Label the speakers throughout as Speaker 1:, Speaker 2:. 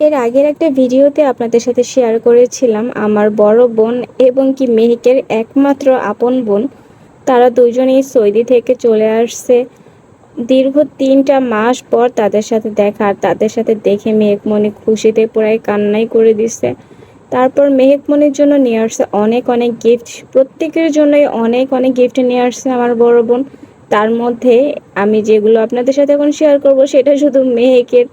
Speaker 1: এর আগের একটা ভিডিওতে আপনাদের সাথে শেয়ার করেছিলাম আমার বড় বোন এবং কি মেহিকের একমাত্র আপন বোন। তারা দুজনেই সৌদি থেকে চলে আসছে। দীর্ঘ তিনটা মাস পর তাদের সাথে দেখা আর তাদের সাথে দেখে মেহেক মনে খুশিতে পুরাই কান্নাই করে দিচ্ছে তারপর মেহেক মনির জন্য নিয়ে আসছে অনেক অনেক গিফট প্রত্যেকের জন্যই অনেক অনেক গিফট নিয়ে আসছে আমার বড় বোন। তার মধ্যে আমি যেগুলো আপনাদের সাথে এখন শেয়ার করব সেটা শুধু মেহেকের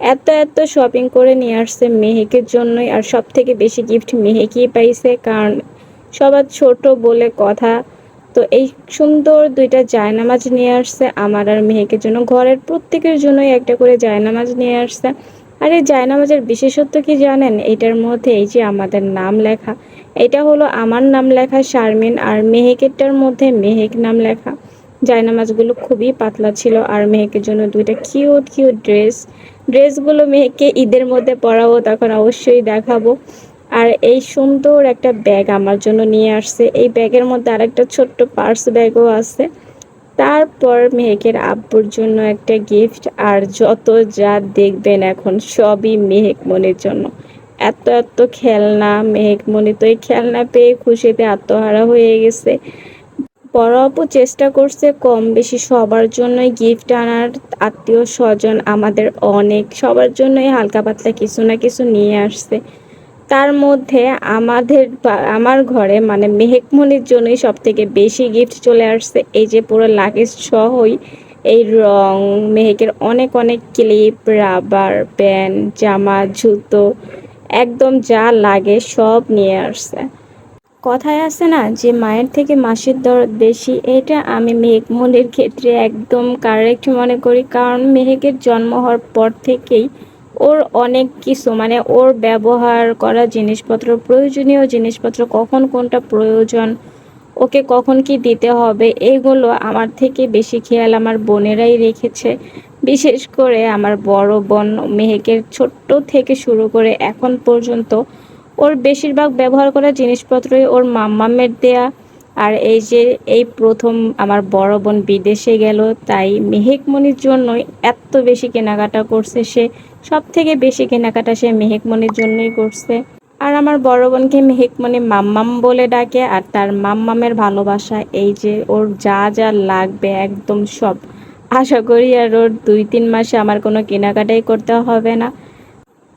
Speaker 1: এত এত শপিং করে নিয়ে আসছে মেহেকের জন্যই আর সব থেকে বেশি গিফট মেহেকই পাইছে কারণ সবার ছোট বলে কথা। তো এই সুন্দর দুইটা জায়নামাজ নিয়ে আসছে আমার আর মেহেকের জন্য। ঘরের প্রত্যেকের জন্যই একটা করে জায়নামাজ নিয়ে আসছে। আর এই জায়নামাজের বিশেষত্ব কি জানেন? এটার মধ্যে এই যে আমাদের নাম লেখা। এটা হলো আমার নাম লেখা শারমিন আর মেহেকেরটার মধ্যে মেহেক নাম লেখা। জায়নামাজগুলো খুবই পাতলা ছিল আর মেহেকের জন্য দুইটা কিউট কিউট ড্রেস ড্রেসগুলো মেহেককে ঈদের মধ্যে পরাবো, তখন অবশ্যই দেখাবো। আর এই সুন্দর একটা ব্যাগ আমার জন্য নিয়ে আসছে। এই ব্যাগের মধ্যে আরেকটা ছোট্ট পার্স ব্যাগও আছে। তারপর মেহেকের আব্বুর জন্য একটা গিফট আর যত যা দেখবেন এখন সবই মেহেক মনির জন্য। এত এত খেলনা, মেহেক মনি তো এই খেলনা পেয়ে খুশিতে আত্মহারা হয়ে গেছে। বড় আপু চেষ্টা করছে কম বেশি সবার জন্যই গিফট আনার, আত্মীয় স্বজন আমাদের অনেক, সবার জন্যই হালকা পাতলা কিছু না কিছু নিয়ে আসছে। তার মধ্যে আমাদের আমার ঘরে মানে মেহেকমনির জন্যই সব থেকে বেশি গিফট চলে আসছে। এই যে পুরো লাগেজ সহই এই রং, মেহেকের অনেক অনেক ক্লিপ রাবার প্যান্ট জামা, জুতো, একদম যা লাগে সব নিয়ে আসছে। কথায় আছে না যে মায়ের থেকে মাসির দরদ বেশি, এটা আমি মেহেকমনির ক্ষেত্রে একদম কারেক্ট মনে করি। কারণ মেহেকের জন্ম হওয়ার পর থেকেই ওর অনেক কিছু মানে ওর ব্যবহার করা জিনিসপত্র, প্রয়োজনীয় জিনিসপত্র, কখন কোনটা প্রয়োজন, ওকে কখন কি দিতে হবে এইগুলো আমার থেকে বেশি খেয়াল আমার বোনেরাই রেখেছে। বিশেষ করে আমার বড় বোন মেহেকের ছোট্ট থেকে শুরু করে এখন পর্যন্ত ওর বেশিরভাগ ব্যবহার করা জিনিসপত্রই ওর মাম্মামের দেয়া। আর এই যে, এই প্রথম আমার বড় বোন বিদেশে গেল, তাই মেহেকমনির জন্যই এত বেশি কেনাকাটা করছে সে সব থেকে বেশি কেনাকাটা সে মেহেকমনির জন্যই করছে। আর আমার বড় বোনকে মেহেকমনি মাম্মাম বলে ডাকে, আর তার মাম্মামের ভালোবাসা, এই যে ওর যা যা লাগবে একদম সব। আশা করি আর ওর দুই তিন মাসে আমার কোনো কেনাকাটাই করতে হবে না।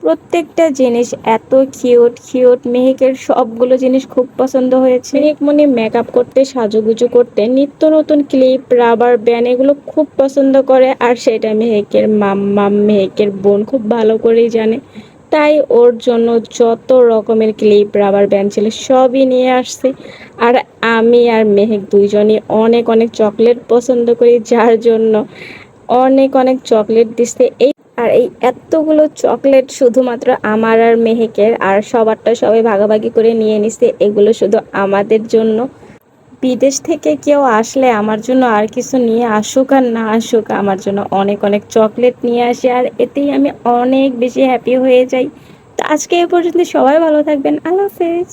Speaker 1: প্রত্যেকটা জিনিস এত কিউট কিউট মেহেকের সবগুলো জিনিস খুব পছন্দ হয়েছে। মেহেক মনে মেকআপ করতে, সাজুগুজু করতে, নিত্য নতুন ক্লিপ রাবার ব্যান এগুলো খুব পছন্দ করে, আর সেটা মেহেকের মাম্মাম, মেহেকের বোন খুব ভালো করেই জানে। তাই ওর জন্য যত রকমের ক্লিপ রাবার ব্যান্ড ছিল সবই নিয়ে আসছে। আর আমি আর মেহেক দুইজনই অনেক অনেক চকলেট পছন্দ করি, যার জন্য অনেক অনেক চকলেট দিচ্ছে। এই এই এতগুলো চকলেট শুধুমাত্র আমার আর মেহেকের, আর সবারটা সবাই ভাগাভাগি করে নিয়ে নিছে, এগুলো শুধু আমাদের জন্য। বিদেশ থেকে কেউ আসলে আমার জন্য আর কিছু নিয়ে আসুক আর না আসুক, আমার জন্য অনেক অনেক চকলেট নিয়ে আসে, আর এতেই আমি অনেক বেশি হ্যাপি হয়ে যাই। তো আজকে এ পর্যন্ত সবাই ভালো থাকবেন। আল্লাহ হাফেজ।